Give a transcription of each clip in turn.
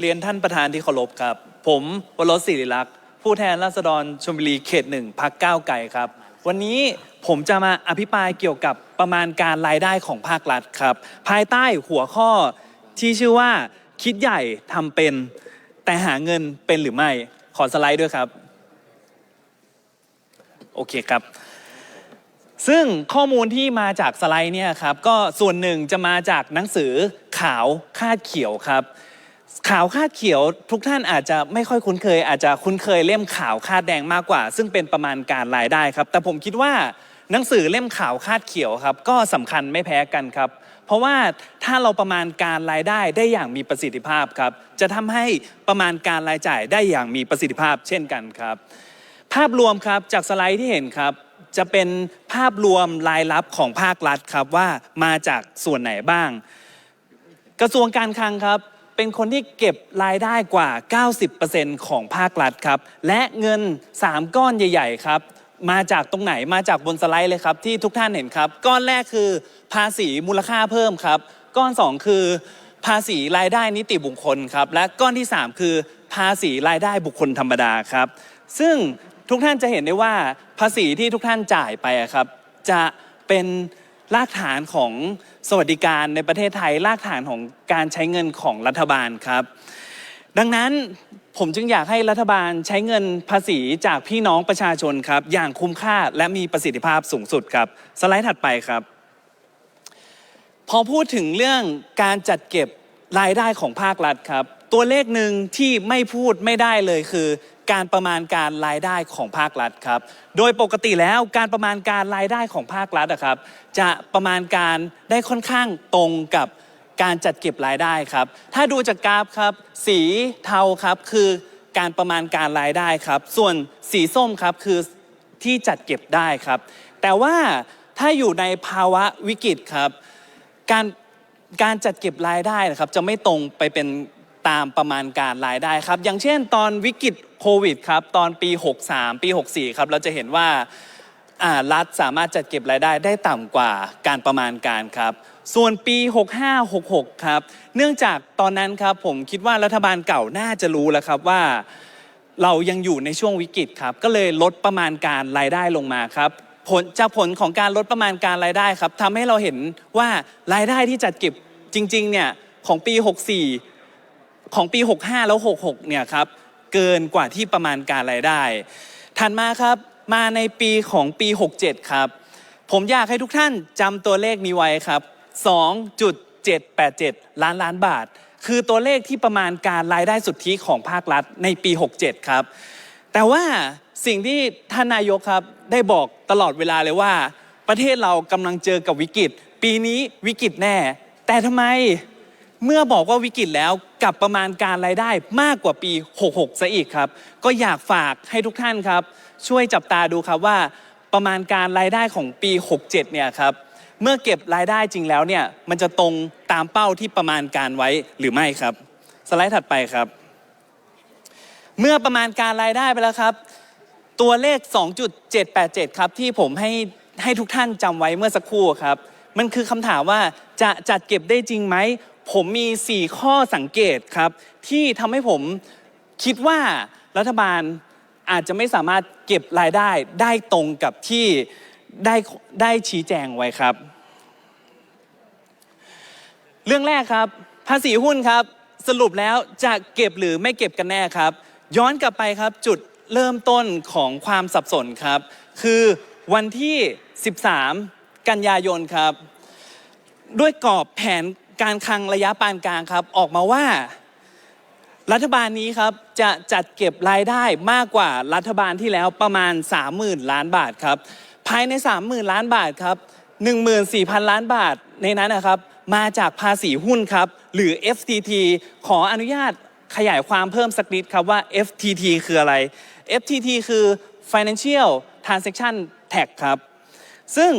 เรียนท่านประธานที่เคารพครับ ผมวรสศิริลักษ์ผู้แทนราษฎรชลบุรีเขตหนึ่งพักก้าวไกลครับ วันนี้ผมจะมาอภิปรายเกี่ยวกับประมาณการรายได้ของภาครัฐครับ ภายใต้หัวข้อที่ชื่อว่าคิดใหญ่ทำเป็น แต่หาเงินเป็นหรือไม่ขอสไลด์ด้วยครับ โอเคครับ ซึ่งข้อมูลที่มาจากสไลด์เนี่ยครับ ก็ส่วนหนึ่งจะมาจากหนังสือขาวคาดเขียวครับ ขาวคาดเขียวทุกท่านอาจจะไม่ค่อยคุ้นเคย อาจจะคุ้นเคยเล่มขาวคาดแดงมากกว่า ซึ่งเป็นประมาณการรายได้ครับ แต่ผมคิดว่าหนังสือเล่มขาวคาดเขียวครับ ก็สำคัญไม่แพ้กันครับ เพราะว่าถ้าเราประมาณการรายได้ได้อย่างมีประสิทธิภาพครับ จะทำให้ประมาณการรายจ่ายได้อย่างมีประสิทธิภาพ เช่นกันครับ ภาพรวมครับจากสไลด์ที่เห็นครับ จะเป็นภาพรวมรายรับของภาครัฐครับว่ามาจากส่วนไหนบ้าง กระทรวงการคลังครับ เป็นคนที่เก็บรายได้กว่า 90%ของภาครัฐครับ และเงิน 3 ก้อนใหญ่ ๆ ครับมาจากตรงไหนมาจากบนสไลด์เลยครับ ที่ทุกท่านเห็นครับ ก้อนแรกคือภาษีมูลค่าเพิ่มครับ ก้อน 2 คือ ภาษีรายได้นิติบุคคลครับ และก้อนที่ 3 คือ ภาษีรายได้บุคคลธรรมดาครับ ซึ่งทุกท่านจะเห็นได้ว่าภาษีที่ทุกท่านจ่ายไปครับ จะเป็น รากฐานของสวัสดิการในประเทศไทย รากฐานของการใช้เงินของรัฐบาลครับ ดังนั้นผมจึงอยากให้รัฐบาลใช้เงินภาษีจากพี่น้องประชาชนครับ อย่างคุ้มค่าและมีประสิทธิภาพสูงสุดครับ สไลด์ถัดไปครับ พอพูดถึงเรื่องการจัดเก็บรายได้ของภาครัฐครับ ตัวเลขหนึ่งที่ไม่พูดไม่ได้เลยคือ การประมาณการรายได้ของภาครัฐครับโดยปกติแล้วการประมาณการรายได้ของภาครัฐอะครับ จะประมาณการได้ค่อนข้างตรงกับการจัดเก็บรายได้ครับ ถ้าดูจากกราฟครับ สีเทาครับคือการประมาณการรายได้ครับ ส่วนสีส้มครับคือที่จัดเก็บได้ครับ แต่ว่าถ้าอยู่ในภาวะวิกฤตครับ การการจัดเก็บรายได้นะครับ จะไม่ตรงไปเป็นตามประมาณการรายได้ครับ อย่างเช่น ตอนวิกฤต โควิดครับตอนปี 63 ปี 64 ครับเราจะเห็นว่ารัฐสามารถจัดเก็บรายได้ได้ต่ำกว่าการประมาณการครับ ส่วนปี 65 66 ครับ เนื่องจากตอนนั้นครับผมคิดว่ารัฐบาลเก่าน่าจะรู้แล้วครับว่าเรายังอยู่ในช่วงวิกฤตครับ ก็เลยลดประมาณการรายได้ลงมาครับผลจากผลของการลดประมาณการรายได้ครับทำให้เราเห็นว่ารายได้ที่จัดเก็บจริงๆเนี่ยของปี 64 ของปี 65 แล้ว 66 เนี่ยครับ เกินกว่าที่ประมาณการรายได้ถัดมาครับมาในปีของปี 67 ครับ ผมอยากให้ทุกท่านจำตัวเลขนี้ไว้ครับ 2.787 ล้านล้านบาท คือตัวเลขที่ประมาณการรายได้สุทธิของภาครัฐในปี 67 ครับ แต่ว่าสิ่งที่ท่านนายกครับได้บอกตลอดเวลาเลยว่า ประเทศเรากำลังเจอกับวิกฤต ปีนี้วิกฤตแน่ แต่ทำไม เมื่อบอกว่าวิกฤตแล้วกับประมาณการรายได้มากกว่าปี 66 ซะอีกครับ ก็อยากฝากให้ทุกท่านครับ ช่วยจับตาดูครับว่าประมาณการรายได้ของปี 67 เนี่ยครับ เมื่อเก็บรายได้จริงแล้วเนี่ย มันจะตรงตามเป้าที่ประมาณการไว้หรือไม่ครับ สไลด์ถัดไปครับ เมื่อประมาณการรายได้ไปแล้วครับ ตัวเลข 2.787 ครับที่ผมให้ให้ทุกท่านจำไว้เมื่อสักครู่ครับ มันคือคำถามว่าจะจัดเก็บได้จริงไหม ผมมี 4 ข้อสังเกตครับ ที่ทำให้ผมคิดว่ารัฐบาลอาจจะไม่สามารถเก็บรายได้ได้ตรงกับที่ได้ได้ชี้แจงไว้ครับ เรื่องแรกครับ ภาษีหุ้นครับ สรุปแล้วจะเก็บหรือไม่เก็บกันแน่ครับ ย้อนกลับไปครับจุดเริ่มต้นของความสับสนครับ คือวันที่ 13 กันยายนครับ ด้วยกรอบแผน การคลังระยะปานกลางครับ ออกมาว่า รัฐบาลนี้ครับจะจัดเก็บรายได้มากกว่ารัฐบาลที่แล้วประมาณ 30,000 ล้านบาทครับ ภายใน 30,000 ล้านบาทครับ14,000 ล้านบาทในนั้นนะครับมาจากภาษีหุ้นครับ หรือ FTT ขออนุญาตขยายความเพิ่มสักนิดครับว่า FTT คืออะไร FTT คือ Financial Transaction Tax ครับ ซึ่ง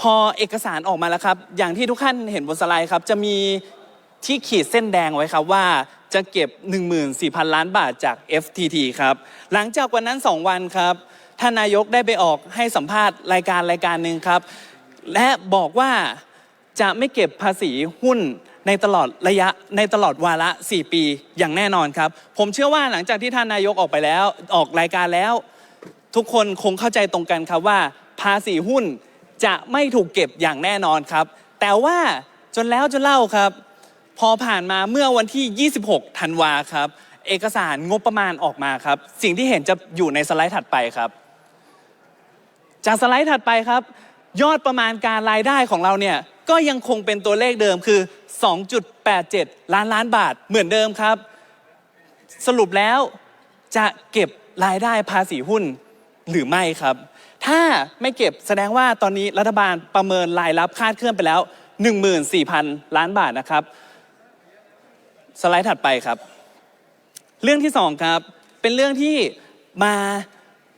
พอเอกสารออกมาแล้วครับ อย่างที่ทุกท่านเห็นบนสไลด์ครับ จะมีที่ขีดเส้นแดงไว้ครับว่าจะเก็บ 14,000 ล้านบาทจาก FTT ครับ หลังจากวันนั้น 2 วันครับ ท่านนายกได้ไปออกให้สัมภาษณ์รายการรายการหนึ่งครับ และบอกว่าจะไม่เก็บภาษีหุ้นในตลอดระยะในตลอดวาระ 4 ปีอย่างแน่นอนครับ ผมเชื่อว่าหลังจากที่ท่านนายกออกไปแล้วออกรายการแล้ว ทุกคนคงเข้าใจตรงกันครับว่าภาษีหุ้น จะไม่ถูกเก็บอย่างแน่นอนครับ แต่ว่าจนแล้วจนเล่าครับ พอผ่านมาเมื่อวันที่ 26 ธันวาครับ เอกสารงบประมาณออกมาครับ สิ่งที่เห็นจะอยู่ในสไลด์ถัดไปครับ จากสไลด์ถัดไปครับ ยอดประมาณการรายได้ของเราเนี่ยก็ยังคงเป็นตัวเลขเดิมคือ 2.87 ล้านล้านบาทเหมือนเดิมครับ สรุปแล้วจะเก็บรายได้ภาษีหุ้นหรือไม่ครับ ถ้าไม่เก็บแสดงว่าตอนนี้รัฐบาลประเมินรายรับคาดเคลื่อนไปแล้ว 14,000 ล้านบาทนะครับ สไลด์ถัดไปครับ เรื่องที่สองครับเป็นเรื่องที่มา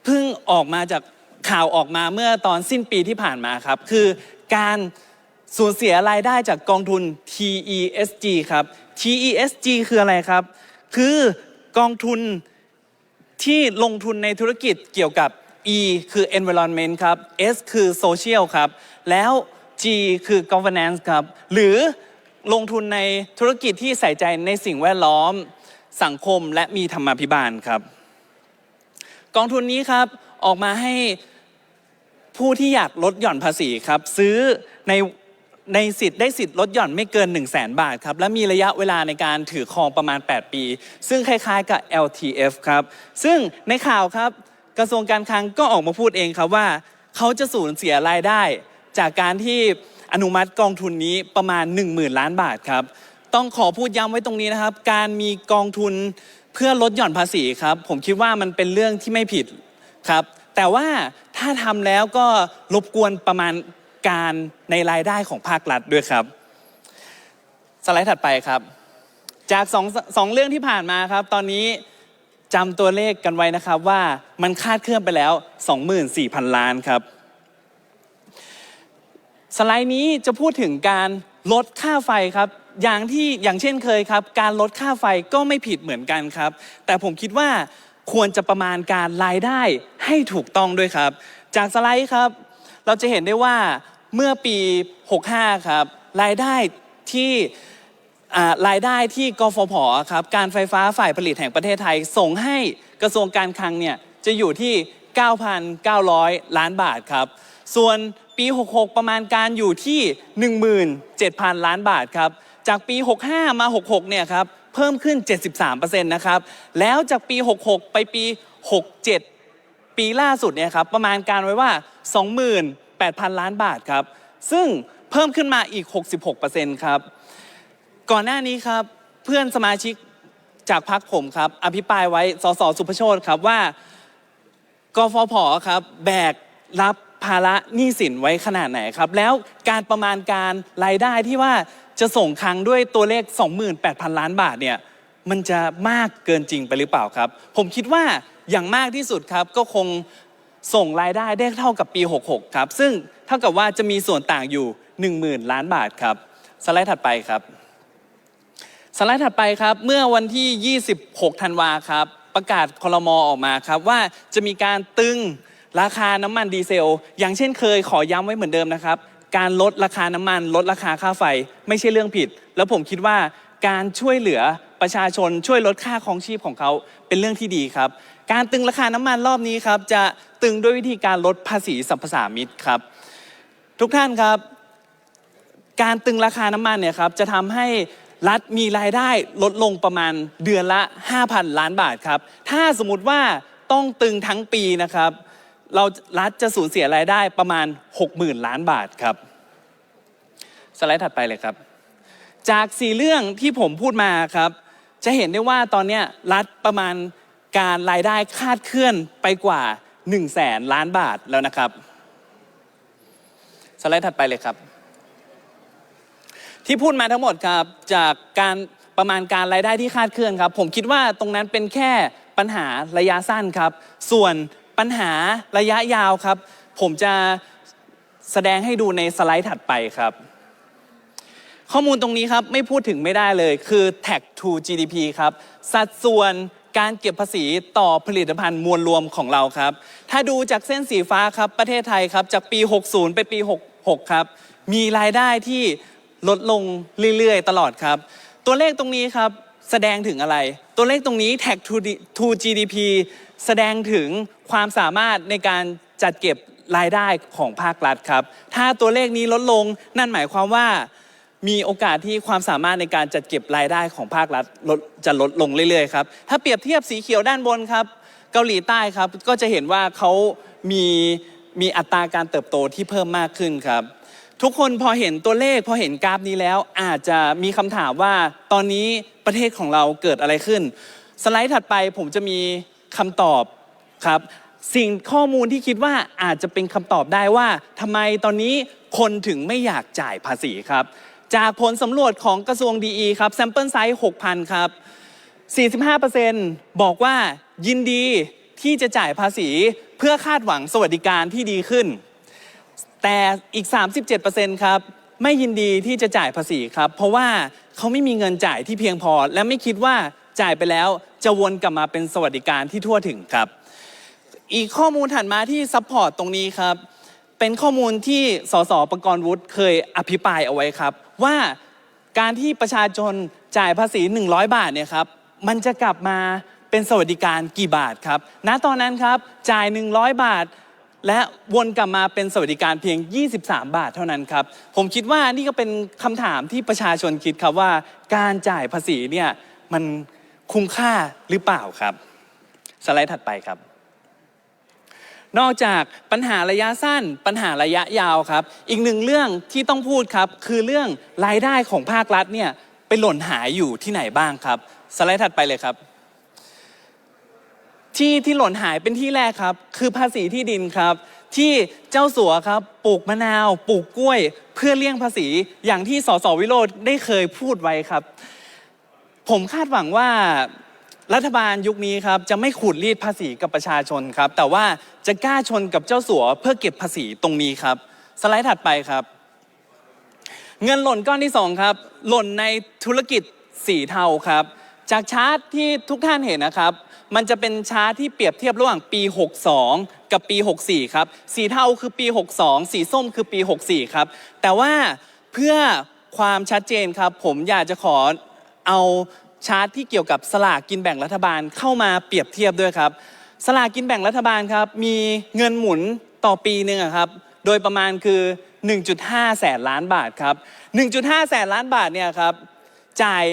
เพิ่งออกมาจากข่าวออกมาเมื่อตอนสิ้นปีที่ผ่านมาครับ คือการสูญเสียรายได้จากกองทุน TESG ครับ TESG คืออะไรครับ คือกองทุนที่ลงทุนในธุรกิจเกี่ยวกับ E คือ environment ครับ S คือ social ครับ แล้ว G คือ governance ครับ หรือลงทุนในธุรกิจที่ใส่ใจในสิ่งแวดล้อม สังคมและมีธรรมาภิบาลครับ กองทุนนี้ครับออกมาให้ผู้ที่อยากลดหย่อนภาษีครับ ซื้อในในสิทธิ์ได้สิทธิ์ลดหย่อนไม่เกิน 1 0 0 0 0แบาทครับ และมีระยะเวลาในการถือครองประมาณ 8 ปี ซึ่งคล้ายๆกับ LTF ครับ ซึ่งในข่าวครับ กระทรวงการคลังก็ออกมาพูดเองครับว่า เขาจะสูญเสียรายได้ จากการที่อนุมัติกองทุนนี้ประมาณ 10,000 ล้านบาทครับ ต้องขอพูดย้ำไว้ตรงนี้นะครับ การมีกองทุนเพื่อลดหย่อนภาษีครับ ผมคิดว่ามันเป็นเรื่องที่ไม่ผิดครับ แต่ว่าถ้าทำแล้วก็รบกวนประมาณการในรายได้ของภาครัฐด้วยครับ สไลด์ถัดไปครับ จากสองสองเรื่องที่ผ่านมาครับ ตอนนี้ จำตัวเลขกันไว้นะครับว่ามันคาดเคลื่อนไปแล้ว 24,000 ล้านครับ สไลด์นี้จะพูดถึงการลดค่าไฟครับ อย่างที่อย่างเช่นเคยครับ การลดค่าไฟก็ไม่ผิดเหมือนกันครับ แต่ผมคิดว่าควรจะประมาณการรายได้ให้ถูกต้องด้วยครับ จากสไลด์ครับ เราจะเห็นได้ว่าเมื่อปี 65 ครับ รายได้ที่ รายได้ที่กฟผครับการไฟฟ้าฝ่ายผลิตแห่งประเทศไทย ส่งให้กระทรวงการคลังเนี่ยจะอยู่ที่ 9,900 ล้านบาทครับ ส่วนปี 66 ประมาณการอยู่ที่ 17,000 ล้านบาทครับ จากปี 65 มา 66 เนี่ยครับ เพิ่มขึ้น 73%นะครับ แล้วจากปี 66 ไปปี 67 ปีล่าสุดเนี่ยครับ ประมาณการไว้ว่า 28,000 ล้านบาทครับ ซึ่งเพิ่มขึ้นมาอีก 66%ครับ ก่อนหน้านี้ครับเพื่อนสมาชิกจากพรรคผมครับ อภิปรายไว้สสสุภโชตครับว่ากฟผครับ แบกรับภาระหนี้สินไว้ขนาดไหนครับ แล้วการประมาณการรายได้ที่ว่าจะส่งคลังด้วยตัวเลข 28,000 ล้านบาทเนี่ยมันจะมากเกินจริงไปหรือเปล่าครับ ผมคิดว่าอย่างมากที่สุดครับก็คงส่งรายได้ได้เท่ากับปี 66 ครับ ซึ่งเท่ากับว่าจะมีส่วนต่างอยู่ 10,000 ล้านบาทครับ สไลด์ถัดไปครับ สไลด์ถัดไปครับ เมื่อวันที่ 26 ธันวาครับ ประกาศคลมออกมาครับ ว่าจะมีการตึงราคาน้ำมันดีเซล อย่างเช่นเคยขอย้ำไว้เหมือนเดิมนะครับ การลดราคาน้ำมัน ลดราคาค่าไฟ ไม่ใช่เรื่องผิด แล้วผมคิดว่าการช่วยเหลือประชาชนช่วยลดค่าครองชีพของเขาเป็นเรื่องที่ดีครับ การตึงราคาน้ำมันรอบนี้ครับ จะตึงด้วยวิธีการลดภาษีสรรพสามิตครับ ทุกท่านครับ การตึงราคาน้ำมันเนี่ยครับจะทำให้ รัฐมีรายได้ลดลงประมาณเดือนละ 5,000 ล้านบาทครับ ถ้าสมมติว่าต้องตึงทั้งปีนะครับ เรารัฐจะสูญเสียรายได้ประมาณ 60,000 ล้านบาทครับ สไลด์ถัดไปเลยครับ จากสี่เรื่องที่ผมพูดมาครับ จะเห็นได้ว่าตอนนี้รัฐประมาณการรายได้คาดเคลื่อนไปกว่า1 0 0 0 0แสนล้านบาทแล้วนะครับ สไลด์ถัดไปเลยครับ ที่พูดมาทั้งหมดครับจากการประมาณการรายได้ที่คาดเคลื่อนครับ ผมคิดว่าตรงนั้นเป็นแค่ปัญหาระยะสั้นครับ ส่วนปัญหาระยะยาวครับ ผมจะแสดงให้ดูในสไลด์ถัดไปครับ ข้อมูลตรงนี้ครับไม่พูดถึงไม่ได้เลยคือ tag to GDP ครับ สัดส่วนการเก็บภาษีต่อผลิตภัณฑ์มวลรวมของเราครับ ถ้าดูจากเส้นสีฟ้าครับประเทศไทยครับจากปี 60 ไปปี 66 ครับ มีรายได้ที่ ลดลงเรื่อยๆ ตลอดครับ ตัวเลขตรงนี้ครับแสดงถึงอะไร ตัวเลขตรงนี้ tag to D- to GDP แสดงถึงความสามารถในการจัดเก็บรายได้ของภาครัฐครับ ถ้าตัวเลขนี้ลดลงนั่นหมายความว่ามีโอกาสที่ความสามารถในการจัดเก็บรายได้ของภาครัฐลดจะลดลงเรื่อยๆครับ ถ้าเปรียบเทียบสีเขียวด้านบนครับ เกาหลีใต้ครับก็จะเห็นว่าเขามีมีอัตราการเติบโตที่เพิ่มมากขึ้นครับ ทุกคนพอเห็นตัวเลขพอเห็นกราฟนี้แล้ว อาจจะมีคำถามว่าตอนนี้ประเทศของเราเกิดอะไรขึ้น สไลด์ถัดไปผมจะมีคำตอบครับ สิ่งข้อมูลที่คิดว่าอาจจะเป็นคำตอบได้ว่าทำไมตอนนี้คนถึงไม่อยากจ่ายภาษีครับ จากผลสำรวจของกระทรวงดีครับ sample size 6,000 ครับ 45%บอกว่ายินดีที่จะจ่ายภาษีเพื่อคาดหวังสวัสดิการที่ดีขึ้น แต่อีก 37%ครับไม่ยินดีที่จะจ่ายภาษีครับ เพราะว่าเขาไม่มีเงินจ่ายที่เพียงพอ และไม่คิดว่าจ่ายไปแล้วจะวนกลับมาเป็นสวัสดิการที่ทั่วถึงครับ อีกข้อมูลถัดมาที่ซัพพอร์ตตรงนี้ครับ เป็นข้อมูลที่สสประกรณ์วุฒิเคยอภิปรายเอาไว้ครับ ว่าการที่ประชาชนจ่ายภาษี 100 บาทเนี่ยครับมันจะกลับมาเป็นสวัสดิการกี่บาทครับณตอนนั้นครับจ่าย 100 บาท และวนกลับมาเป็นสวัสดิการเพียง 23 บาทเท่านั้นครับ ผมคิดว่านี่ก็เป็นคำถามที่ประชาชนคิดครับว่า การจ่ายภาษีเนี่ยมันคุ้มค่าหรือเปล่าครับ สไลด์ถัดไปครับ นอกจากปัญหาระยะสั้น ปัญหาระยะยาวครับ อีกหนึ่งเรื่องที่ต้องพูดครับ คือเรื่องรายได้ของภาครัฐเนี่ยไปหล่นหายอยู่ที่ไหนบ้างครับ สไลด์ถัดไปเลยครับ ที่ที่หล่นหายเป็นที่แรกครับ คือภาษีที่ดินครับ ที่เจ้าสัวครับปลูกมะนาว ปลูกกล้วย เพื่อเลี่ยงภาษีอย่างที่สสวิโรธได้เคยพูดไว้ครับ ผมคาดหวังว่ารัฐบาลยุคนี้ครับจะไม่ขูดรีดภาษีกับประชาชนครับ แต่ว่าจะกล้าชนกับเจ้าสัวเพื่อเก็บภาษีตรงนี้ครับ สไลด์ถัดไปครับ เงินหล่นก้อนที่สองครับ หล่นในธุรกิจสีเทาครับ จากชาร์ตที่ทุกท่านเห็นนะครับ มันจะเป็นชาร์ตที่เปรียบเทียบระหว่างปี 62 กับปี 64 ครับ สีเทาคือปี 62 สีส้มคือปี 64 ครับ แต่ว่าเพื่อความชัดเจนครับ ผมอยากจะขอเอาชาร์ตที่เกี่ยวกับสลากกินแบ่งรัฐบาลเข้ามาเปรียบเทียบด้วยครับ สลากกินแบ่งรัฐบาลครับ มีเงินหมุนต่อปีหนึ่งครับ โดยประมาณคือ 1.5 แสนล้านบาทครับ 1.5 แสนล้านบาทเนี่ยครับจ่าย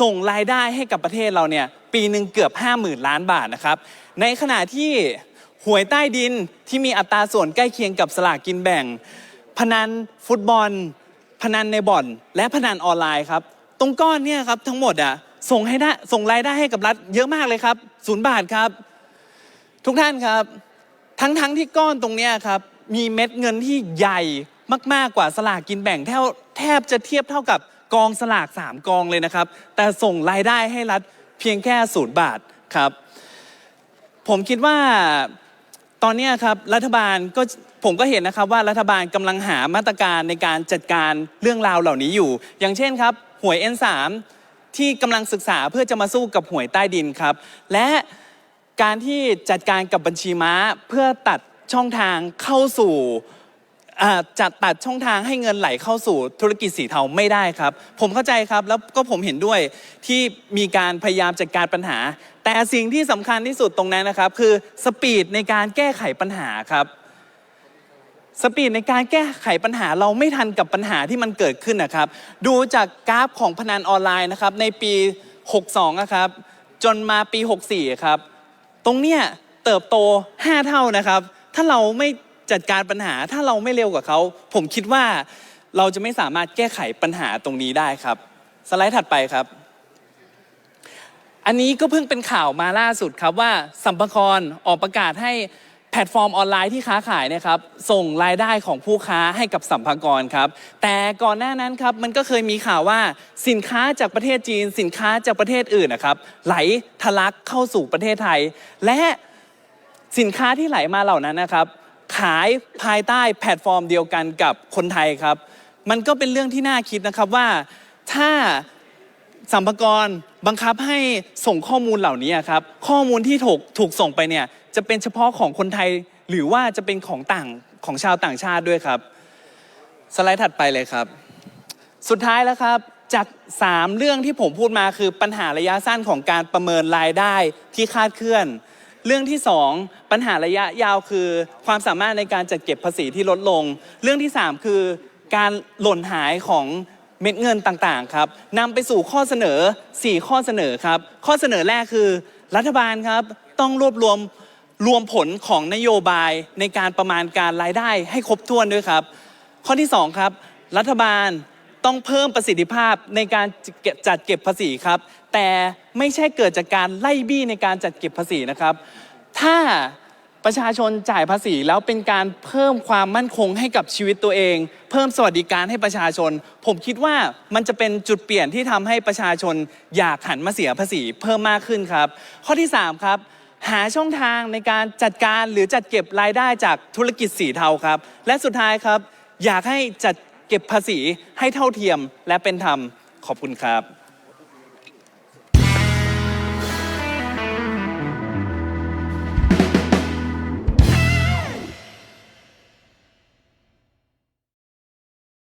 ส่งรายได้ให้กับประเทศเราเนี่ย ปีหนึ่งเกือบ 50,000 ล้านบาทนะครับ ในขณะที่หวยใต้ดินที่มีอัตราส่วนใกล้เคียงกับสลากกินแบ่ง พนันฟุตบอล พนันในบ่อน และพนันออนไลน์ครับ ตรงก้อนเนี่ยครับทั้งหมดอะส่งให้ได้ส่งรายได้ให้กับรัฐเยอะมากเลยครับศูนย์บาทครับ ทุกท่านครับ ทั้งทั้งที่ก้อนตรงเนี้ยครับมีเม็ดเงินที่ใหญ่มากๆกว่าสลากกินแบ่งแทบแทบจะเทียบเท่ากับกองสลาก3กองเลยนะครับ แต่ส่งรายได้ให้รัฐ เพียงแค่ศูนย์บาทครับ ผมคิดว่าตอนนี้ครับรัฐบาลก็ผมก็เห็นนะครับว่ารัฐบาลกำลังหามาตรการในการจัดการเรื่องราวเหล่านี้อยู่ อย่างเช่นครับหวย N3 ที่กำลังศึกษาเพื่อจะมาสู้กับหวยใต้ดินครับ และการที่จัดการกับบัญชีม้าเพื่อตัดช่องทางเข้าสู่ จัดตัดช่องทางให้เงินไหลเข้าสู่ธุรกิจสีเทาไม่ได้ครับ ผมเข้าใจครับแล้วก็ผมเห็นด้วยที่มีการพยายามจัดการปัญหา แต่สิ่งที่สำคัญที่สุดตรงนั้นนะครับ คือสปีดในการแก้ไขปัญหาครับสปีดในการแก้ไขปัญหาเราไม่ทันกับปัญหาที่มันเกิดขึ้นนะครับ ดูจากกราฟของพนันออนไลน์นะครับในปี 62นะครับจนมาปี 64ครับตรงเนี้ยเติบโต 5 เท่านะครับ ถ้าเราไม่ จัดการปัญหาถ้าเราไม่เร็วกว่าเขา ผมคิดว่าเราจะไม่สามารถแก้ไขปัญหาตรงนี้ได้ครับ สไลด์ถัดไปครับ อันนี้ก็เพิ่งเป็นข่าวมาล่าสุดครับว่าสัมภาระออกประกาศให้แพลตฟอร์มออนไลน์ที่ค้าขายนะครับส่งรายได้ของผู้ค้าให้กับสัมภาระครับ แต่ก่อนหน้านั้นครับมันก็เคยมีข่าวว่าสินค้าจากประเทศจีน สินค้าจากประเทศอื่นนะครับ ไหลทะลักเข้าสู่ประเทศไทย และสินค้าที่ไหลมาเหล่านั้นนะครับ ขายภายใต้แพลตฟอร์มเดียวกันกับคนไทยครับ มันก็เป็นเรื่องที่น่าคิดนะครับว่าถ้าสัมภากรบังคับให้ส่งข้อมูลเหล่านี้ครับ ข้อมูลที่ถูกถูกส่งไปเนี่ยจะเป็นเฉพาะของคนไทยหรือว่าจะเป็นของต่างของชาวต่างชาติด้วยครับ สไลด์ถัดไปเลยครับ สุดท้ายแล้วครับจาก 3 เรื่องที่ผมพูดมาคือปัญหาระยะสั้นของการประเมินรายได้ที่คาดเคลื่อน เรื่องที่ 2 ปัญหาระยะยาวคือ ความสามารถในการจัดเก็บภาษีที่ลดลง เรื่องที่ 3 คือการหล่นหายของเม็ดเงินต่างๆครับนำไปสู่ข้อเสนอ 4 ข้อเสนอครับ ข้อเสนอแรกคือ รัฐบาลครับต้องรวบรวมรวมผลของนโยบายในการประมาณการรายได้ให้ครบถ้วนด้วยครับ ข้อที่ 2 ครับ รัฐบาลต้องเพิ่มประสิทธิภาพในการจัดเก็บภาษีครับ แต่ไม่ใช่เกิดจากการไล่บี้ในการจัดเก็บภาษีนะครับ ถ้าประชาชนจ่ายภาษีแล้วเป็นการเพิ่มความมั่นคงให้กับชีวิตตัวเอง เพิ่มสวัสดิการให้ประชาชน ผมคิดว่ามันจะเป็นจุดเปลี่ยนที่ทำให้ประชาชนอยากหันมาเสียภาษีเพิ่มมากขึ้นครับ ข้อที่ 3 ครับ หาช่องทางในการจัดการหรือจัดเก็บรายได้จากธุรกิจสีเทาครับ และสุดท้ายครับ อยากให้จัดเก็บภาษีให้เท่าเทียมและเป็นธรรมขอบคุณครับ